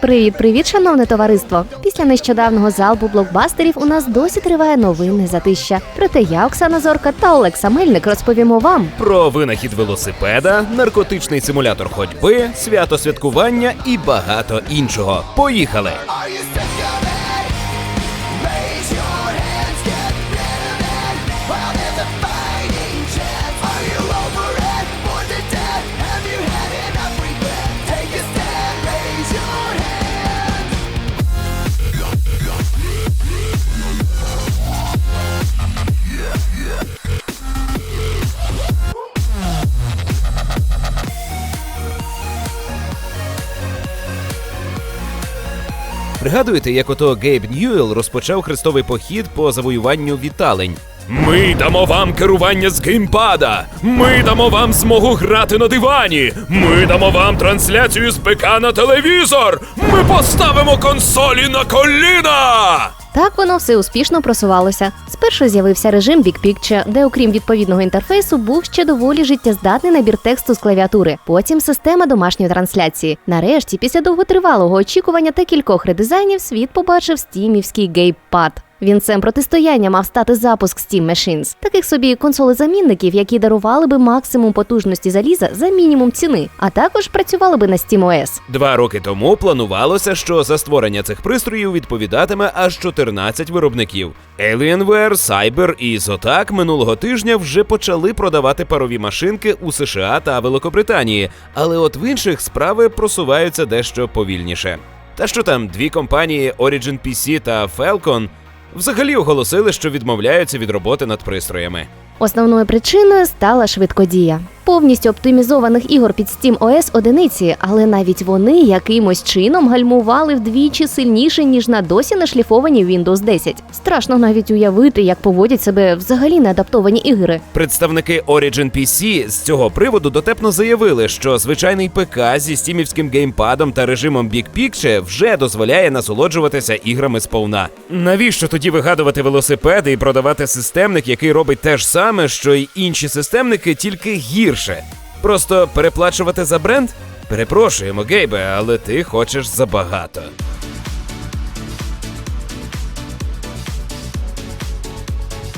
Привіт, привіт, шановне товариство! Після нещодавнього залпу блокбастерів у нас досі триває новинне затища. Проте я, Оксана Зорка та Олекса Мельник розповімо вам. Про винахід велосипеда, наркотичний симулятор ходьби, свято святкування і багато іншого. Поїхали! Пригадуєте, як ото Гейб Ньюел розпочав хрестовий похід по завоюванню віталень? Ми дамо вам керування з геймпада. Ми дамо вам змогу грати на дивані. Ми дамо вам трансляцію з ПК на телевізор. Ми поставимо консолі на коліна. Так воно все успішно просувалося. Спершу з'явився режим Big Picture, де, окрім відповідного інтерфейсу, був ще доволі життєздатний набір тексту з клавіатури. Потім система домашньої трансляції. Нарешті, після довготривалого очікування та кількох редизайнів, світ побачив стімівський геймпад. Вінцем протистояння мав стати запуск Steam Machines, таких собі консоли-замінників, які дарували би максимум потужності заліза за мінімум ціни, а також працювали би на SteamOS. Два роки тому планувалося, що за створення цих пристроїв відповідатиме аж 14 виробників. Alienware, Cyber і Zotac минулого тижня вже почали продавати парові машинки у США та Великобританії, але от в інших справи просуваються дещо повільніше. Та що там, дві компанії Origin PC та Falcon взагалі оголосили, що відмовляються від роботи над пристроями. Основною причиною стала швидкодія. Повністю оптимізованих ігор під Steam OS одиниці, але навіть вони якимось чином гальмували вдвічі сильніше, ніж на досі нашліфовані Windows 10. Страшно навіть уявити, як поводять себе взагалі неадаптовані ігри. Представники Origin PC з цього приводу дотепно заявили, що звичайний ПК зі стімівським геймпадом та режимом Big Picture вже дозволяє насолоджуватися іграми сповна. Навіщо тоді вигадувати велосипеди і продавати системник, який робить те ж саме, що й інші системники, тільки гірше? Просто переплачувати за бренд? Перепрошуємо, Гейбе, але ти хочеш забагато.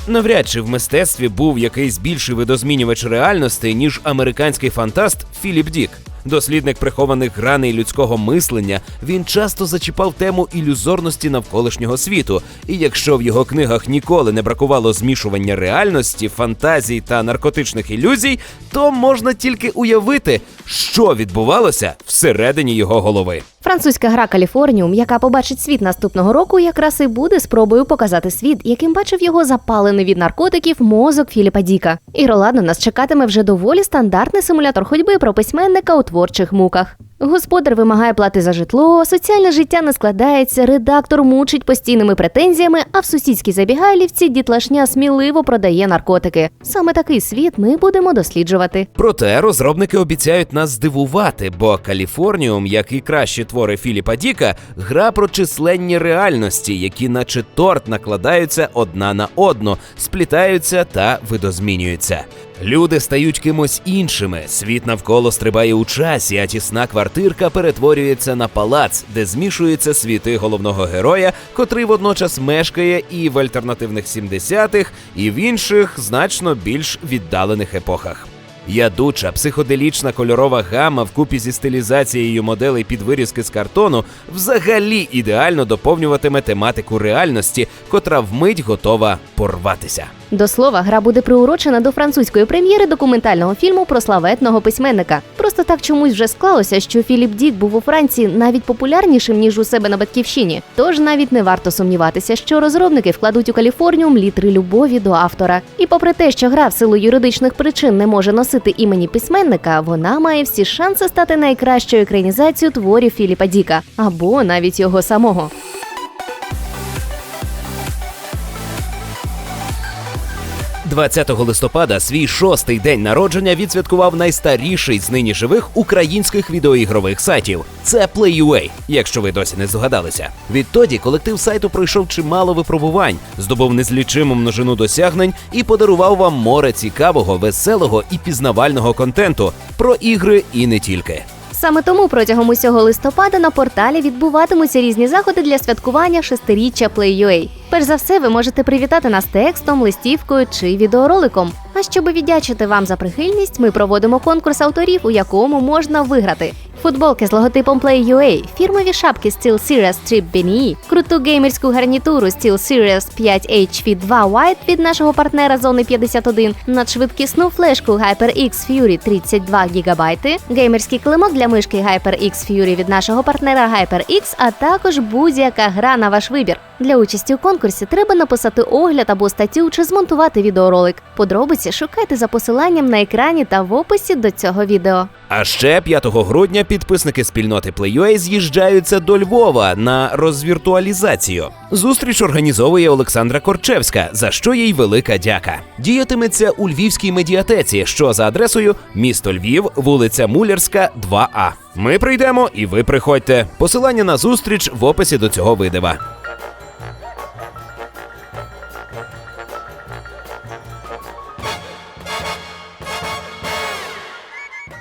Навряд чи в мистецтві був якийсь більший видозмінювач реальності, ніж американський фантаст Філіп Дік. Дослідник прихованих граней людського мислення, він часто зачіпав тему ілюзорності навколишнього світу. І якщо в його книгах ніколи не бракувало змішування реальності, фантазій та наркотичних ілюзій, то можна тільки уявити, що відбувалося всередині його голови. Французька гра Каліфорніум, яка побачить світ наступного року, якраз і буде спробою показати світ, яким бачив його запалений від наркотиків мозок Філіпа Діка. Ігроладно нас чекатиме вже доволі стандартний симулятор ходьби про письменника у творчих муках. Господар вимагає плати за житло, соціальне життя не складається, редактор мучить постійними претензіями, а в сусідській забігайлівці дітлашня сміливо продає наркотики. Саме такий світ ми будемо досліджувати. Проте розробники обіцяють нас здивувати, бо Каліфорніум, як і кращі твори Філіпа Діка, гра про численні реальності, які, наче торт, накладаються одна на одну, сплітаються та видозмінюються. Люди стають кимось іншими. Світ навколо стрибає у часі, а тісна квартирка перетворюється на палац, де змішуються світи головного героя, котрий водночас мешкає і в альтернативних 70-х, і в інших значно більш віддалених епохах. Ядуча психоделічна кольорова гама вкупі зі стилізацією моделей під вирізки з картону взагалі ідеально доповнюватиме тематику реальності, котра вмить готова порватися. До слова, гра буде приурочена до французької прем'єри документального фільму про славетного письменника. Просто так чомусь вже склалося, що Філіп Дік був у Франції навіть популярнішим ніж у себе на батьківщині. Тож навіть не варто сумніватися, що розробники вкладуть у Каліфорніум літри любові до автора. І попри те, що гра в силу юридичних причин не може носити імені письменника, вона має всі шанси стати найкращою екранізацією творів Філіпа Діка або навіть його самого. 20 листопада свій шостий день народження відсвяткував найстаріший з нині живих українських відеоігрових сайтів. Це Play.ua, якщо ви досі не здогадалися. Відтоді колектив сайту пройшов чимало випробувань, здобув незлічиму множину досягнень і подарував вам море цікавого, веселого і пізнавального контенту про ігри і не тільки. Саме тому протягом усього листопада на порталі відбуватимуться різні заходи для святкування шестиріччя Play.ua. Перш за все, ви можете привітати нас текстом, листівкою чи відеороликом. А щоб віддячити вам за прихильність, ми проводимо конкурс авторів, у якому можна виграти футболки з логотипом Play.ua, фірмові шапки SteelSeries Strip BNE, круту геймерську гарнітуру SteelSeries 5HV2 White від нашого партнера Зони 51, надшвидкісну флешку HyperX Fury 32 ГБ, геймерський килимок для мишки HyperX Fury від нашого партнера HyperX, а також будь-яка гра на ваш вибір. Для участі у конкурсі треба написати огляд або статтю чи змонтувати відеоролик. Подробиці шукайте за посиланням на екрані та в описі до цього відео. А ще 5 грудня підписники спільноти Play.ua з'їжджаються до Львова на розвіртуалізацію. Зустріч організовує Олександра Корчевська, за що їй велика дяка. Діятиметься у Львівській медіатеці, що за адресою місто Львів, вулиця Мулярська, 2А. Ми прийдемо і ви приходьте. Посилання на зустріч в описі до цього видива.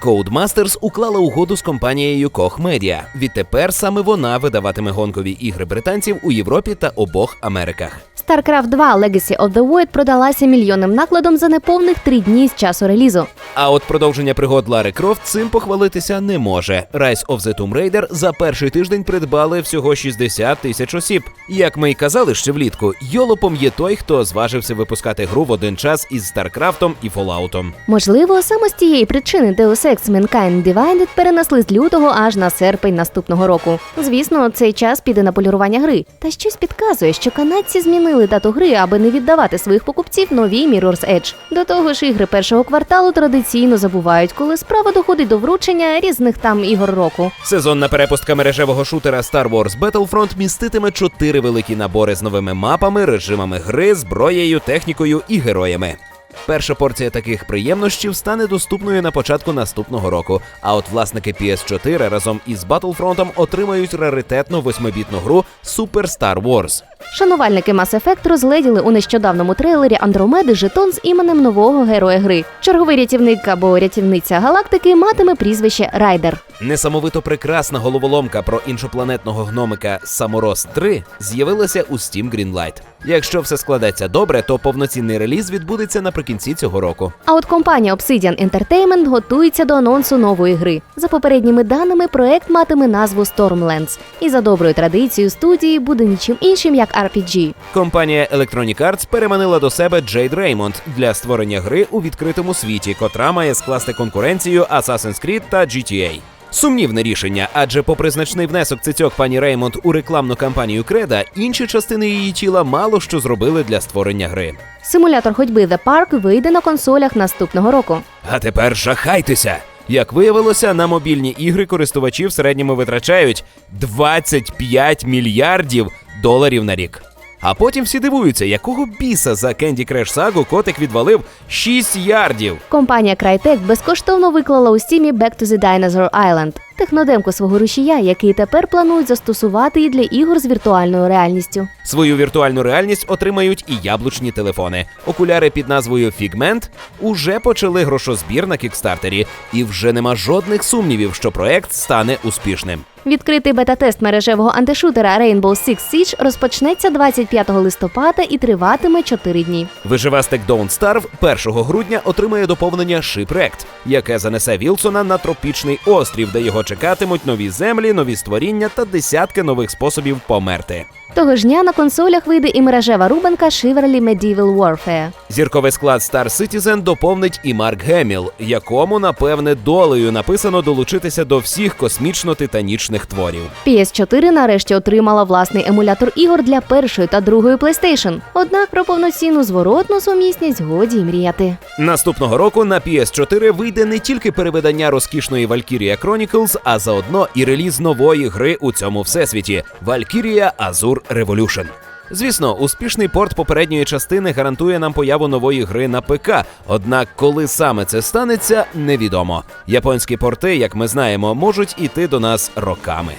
Codemasters уклала угоду з компанією Koch Media. Відтепер саме вона видаватиме гонкові ігри британців у Європі та обох Америках. StarCraft 2 Legacy of the Void продалася мільйонним накладом за неповних три дні з часу релізу. А от продовження пригод Лари Крофт цим похвалитися не може. Rise of the Tomb Raider за перший тиждень придбали всього 60 тисяч осіб. Як ми й казали ще влітку, йолопом є той, хто зважився випускати гру в один час із Старкрафтом і Фоллаутом. Можливо, саме з тієї причини Deus Ex Mankind Divided перенесли з лютого аж на серпень наступного року. Звісно, цей час піде на полірування гри. Та щось підказує, що канадці змінили дату гри, аби не віддавати своїх покупців новій Mirror's Edge. До того ж, ігри першого кварталу традиційно забувають, коли справа доходить до вручення різних там ігор року. Сезонна перепустка мережевого шутера Star Wars Battlefront міститиме чотири великі набори з новими мапами, режимами гри, зброєю, технікою і героями. Перша порція таких приємнощів стане доступною на початку наступного року. А от власники PS4 разом із Battlefront отримають раритетну восьмибітну гру Super Star Wars. Шанувальники Mass Effect розгледіли у нещодавному трейлері Андромеди жетон з іменем нового героя гри. Черговий рятівник або рятівниця галактики матиме прізвище Райдер. Несамовито прекрасна головоломка про іншопланетного гномика Самороз 3 з'явилася у Steam Greenlight. Якщо все складеться добре, то повноцінний реліз відбудеться наприкінці цього року. А от компанія Obsidian Entertainment готується до анонсу нової гри. За попередніми даними, проект матиме назву Stormlands. І за доброю традицією студії буде нічим іншим як RPG. Компанія Electronic Arts переманила до себе Jade Raymond для створення гри у відкритому світі, котра має скласти конкуренцію Assassin's Creed та GTA. Сумнівне рішення, адже попри значний внесок цицьок пані Реймонд у рекламну кампанію Креда, інші частини її тіла мало що зробили для створення гри. Симулятор ходьби The Park вийде на консолях наступного року. А тепер жахайтеся! Як виявилося, на мобільні ігри користувачі в середньому витрачають 25 мільярдів доларів на рік. А потім всі дивуються, якого біса за Candy Crush Saga котик відвалив 6 ярдів. Компанія Crytek безкоштовно виклала у стімі Back to the Dinosaur Island – технодемку свого рушія, який тепер планують застосувати і для ігор з віртуальною реальністю. Свою віртуальну реальність отримають і яблучні телефони. Окуляри під назвою Figment уже почали грошозбір на кікстартері, і вже нема жодних сумнівів, що проект стане успішним. Відкритий бета-тест мережевого антишутера Rainbow Six Siege розпочнеться 25 листопада і триватиме 4 дні. Виживастик Don't Starve 1 грудня отримає доповнення Shipwrecked, яке занесе Вілсона на тропічний острів, де його чекатимуть нові землі, нові створіння та десятки нових способів померти. Того ж дня на консолях вийде і мережева рубанка Chivalry Medieval Warfare. Зірковий склад Star Citizen доповнить і Марк Геміл, якому, напевне, долею написано долучитися до всіх космічно-титанічних творів. PS4 нарешті отримала власний емулятор ігор для першої та другої PlayStation. Однак про повноцінну зворотну сумісність годі й мріяти. Наступного року на PS4 вийде не тільки перевидання розкішної Valkyria Chronicles, а заодно і реліз нової гри у цьому всесвіті Valkyria Azure Revolution. Звісно, успішний порт попередньої частини гарантує нам появу нової гри на ПК. Однак, коли саме це станеться, невідомо. Японські порти, як ми знаємо, можуть іти до нас роками.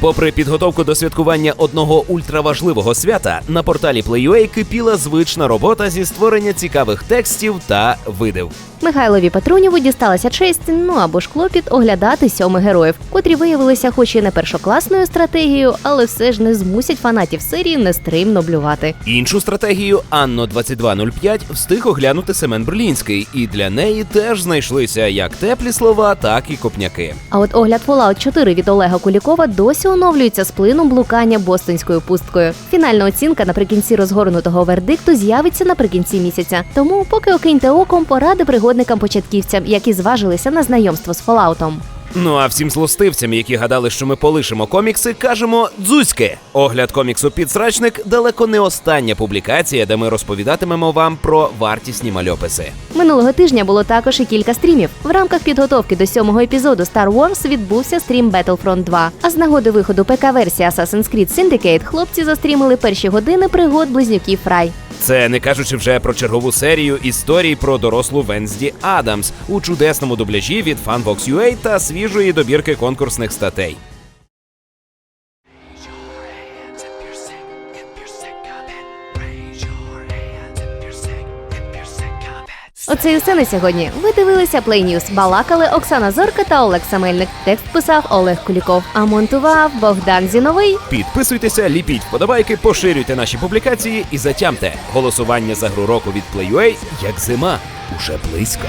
Попри підготовку до святкування одного ультраважливого свята, на порталі PlayUA кипіла звична робота зі створення цікавих текстів та видив. Михайлові Патрунєву дісталася честь, ну або ж клопіт оглядати сьоми героїв, котрі виявилися, хоч і не першокласною стратегією, але все ж не змусять фанатів серії нестримно блювати. Іншу стратегію Анно 2205 встиг оглянути Семен Берлінський, і для неї теж знайшлися як теплі слова, так і копняки. А от огляд Fallout 4 від Олега Кулікова досі оновлюється з плином блукання бостонською пусткою. Фінальна оцінка наприкінці розгорнутого вердикту з'явиться наприкінці місяця. Тому поки окиньте оком поради пригодникам-початківцям, які зважилися на знайомство з Falloutом. Ну а всім злостивцям, які гадали, що ми полишимо комікси, кажемо дзузьки. Огляд коміксу Підсрачник далеко не остання публікація, де ми розповідатимемо вам про вартісні мальописи. Минулого тижня було також і кілька стрімів. В рамках підготовки до сьомого епізоду Star Wars відбувся стрім Battlefront 2. А з нагоди виходу ПК-версії Assassin's Creed Syndicate хлопці застрімили перші години пригод близнюків Фрай. Це не кажучи вже про чергову серію історій про дорослу Венсді Адамс у чудесному дубляжі від FanVox.ua та свіжої добірки конкурсних статей. Оце і все на сьогодні. Ви дивилися Play News. Балакали Оксана Зорка та Олег Самельник. Текст писав Олег Куліков, а монтував Богдан Зіновий. Підписуйтеся, ліпіть вподобайки, поширюйте наші публікації і затямте. Голосування за гру року від PlayUA, як зима, уже близько.